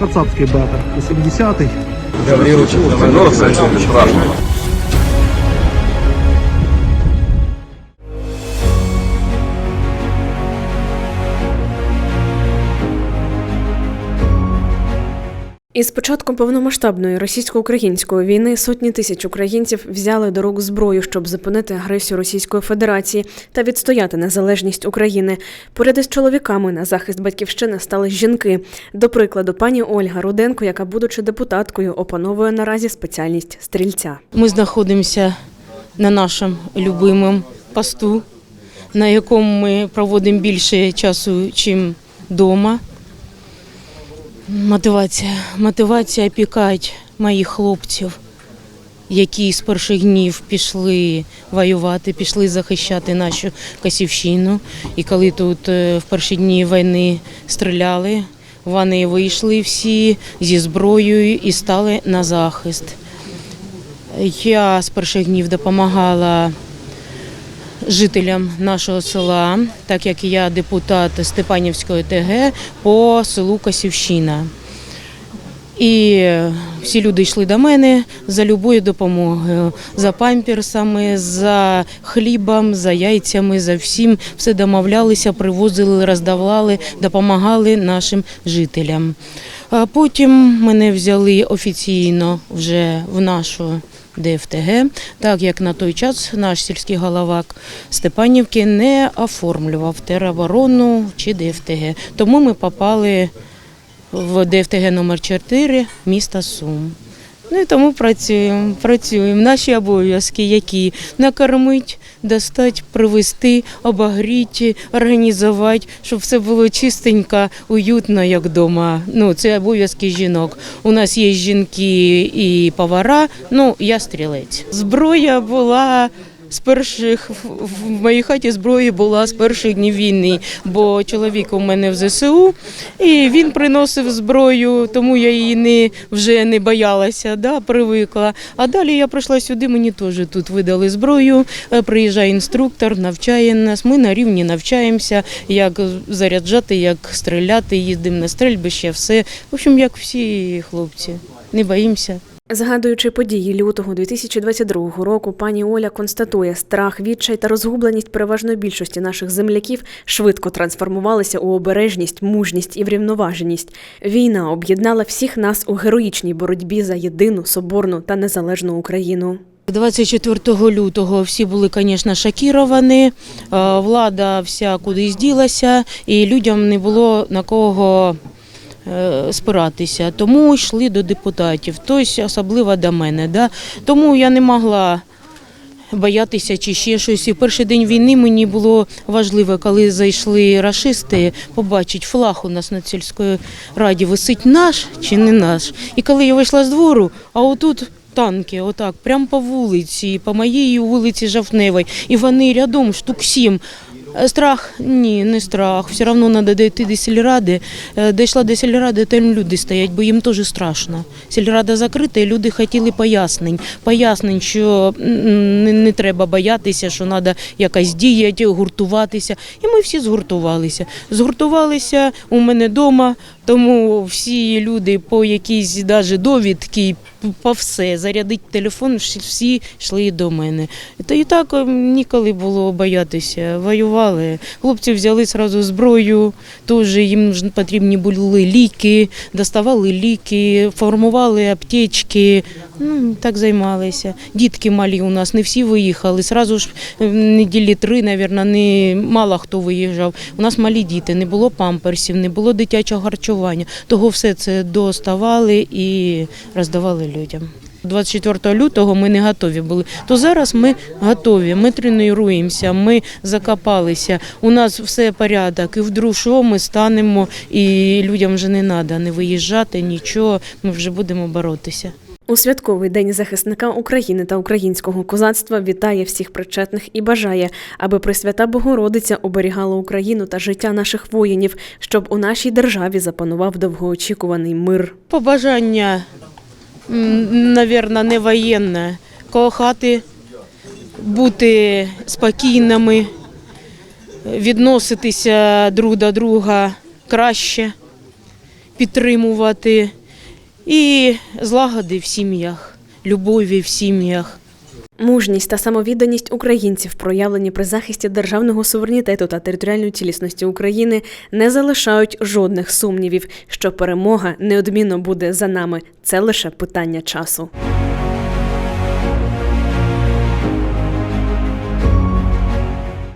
кацапський бетер, 80-й. Із початком повномасштабної російсько-української війни сотні тисяч українців взяли до рук зброю, щоб зупинити агресію Російської Федерації та відстояти незалежність України. Поряд із чоловіками на захист батьківщини стали жінки. До прикладу, пані Ольга Руденко, яка, будучи депутаткою, опановує наразі спеціальність стрільця. Ми знаходимося на нашому любимому посту, на якому ми проводимо більше часу, ніж вдома. Мотивація. Мотивація опікати моїх хлопців, які з перших днів пішли воювати, пішли захищати нашу Косівщину. І коли тут е, в перші дні війни стріляли, вони вийшли всі зі зброєю і стали на захист. Я з перших днів допомагала жителям нашого села, так як я депутат Степанівської ТГ по селу Косівщина. І всі люди йшли до мене за любою допомогою, за памперсами, за хлібом, за яйцями, за всім. Все домовлялися, привозили, роздавали, допомагали нашим жителям. Потім мене взяли офіційно вже в нашу ДФТГ, так як на той час наш сільський головак Степанівки не оформлював тероборону чи ДФТГ. Тому ми попали в ДФТГ номер 4 міста Сум. Ну і тому працюємо, працюємо. Наші обов'язки, які накормити, достати, привезти, обогріти, організувати, щоб все було чистенько, уютно, як вдома. Ну, це обов'язки жінок. У нас є жінки і повара, ну я стрілець. Зброя була. З перших в- моїй хаті зброї була з перших днів війни, бо чоловік у мене в ЗСУ, і він приносив зброю, тому я її не вже не боялася, да, привикла. А далі я прийшла сюди, мені теж тут видали зброю. е, Приїжджає інструктор, навчає нас. Ми на рівні навчаємося, як заряджати, як стріляти, їздимо на стрельбище, все. В общем, як всі хлопці, не боїмося. Згадуючи події лютого 2022 року, пані Оля констатує, страх, відчай та розгубленість переважної більшості наших земляків швидко трансформувалися у обережність, мужність і врівноваженість. Війна об'єднала всіх нас у героїчній боротьбі за єдину, соборну та незалежну Україну. 24 лютого всі були, звісно, шокіровані. Влада вся кудись ділася, і людям не було на кого спиратися. Тому йшли до депутатів, тобто особливо до мене. Да? Тому я не могла. Боятися чи ще щось. І перший день війни мені було важливо, коли зайшли рашисти, побачити флаг у нас на сільської раді висить наш чи не наш. І коли я вийшла з двору, а отут танки, отак, прямо по вулиці, по моїй вулиці Жовтневій, і вони рядом штук сім. Е, Страх ні, не страх. Все одно треба дійти до сільради. Е, Дійшла до сільради, там люди стоять, бо їм теж страшно. Сільрада закрита, і люди хотіли пояснень. Пояснень, що не, треба боятися, що треба якось діяти, гуртуватися. І ми всі згуртувалися. Згуртувалися у мене вдома, тому всі люди по якійсь даже довідки, по все, зарядити телефон, всі- йшли до мене. Та і так е, ніколи було боятися. Воювали. Хлопці взяли одразу зброю, теж їм потрібні були ліки, доставали ліки, формували аптечки. Ну, так займалися. Дітки малі у нас, не всі виїхали. Сразу ж е, неділі три, мабуть, не мало хто виїжджав. У нас малі діти, не було памперсів, не було дитячого харчування. Того все це доставали і роздавали людям. 24 лютого ми не готові були. То зараз ми готові. Ми тренуємося, ми закопалися. У нас все порядок. І вдруг що ми станемо, і людям вже не треба не виїжджати, нічого. Ми вже будемо боротися. У святковий день захисника України та українського козацтва вітає всіх причетних і бажає, аби Пресвята Богородиця оберігала Україну та життя наших воїнів, щоб у нашій державі запанував довгоочікуваний мир. Побажання, мабуть, не воєнне. Кохати, бути спокійними, відноситися друг до друга краще, підтримувати і злагоди в сім'ях, любові в сім'ях. Мужність та самовідданість українців, проявлені при захисті державного суверенітету та територіальної цілісності України, не залишають жодних сумнівів, що перемога неодмінно буде за нами. Це лише питання часу.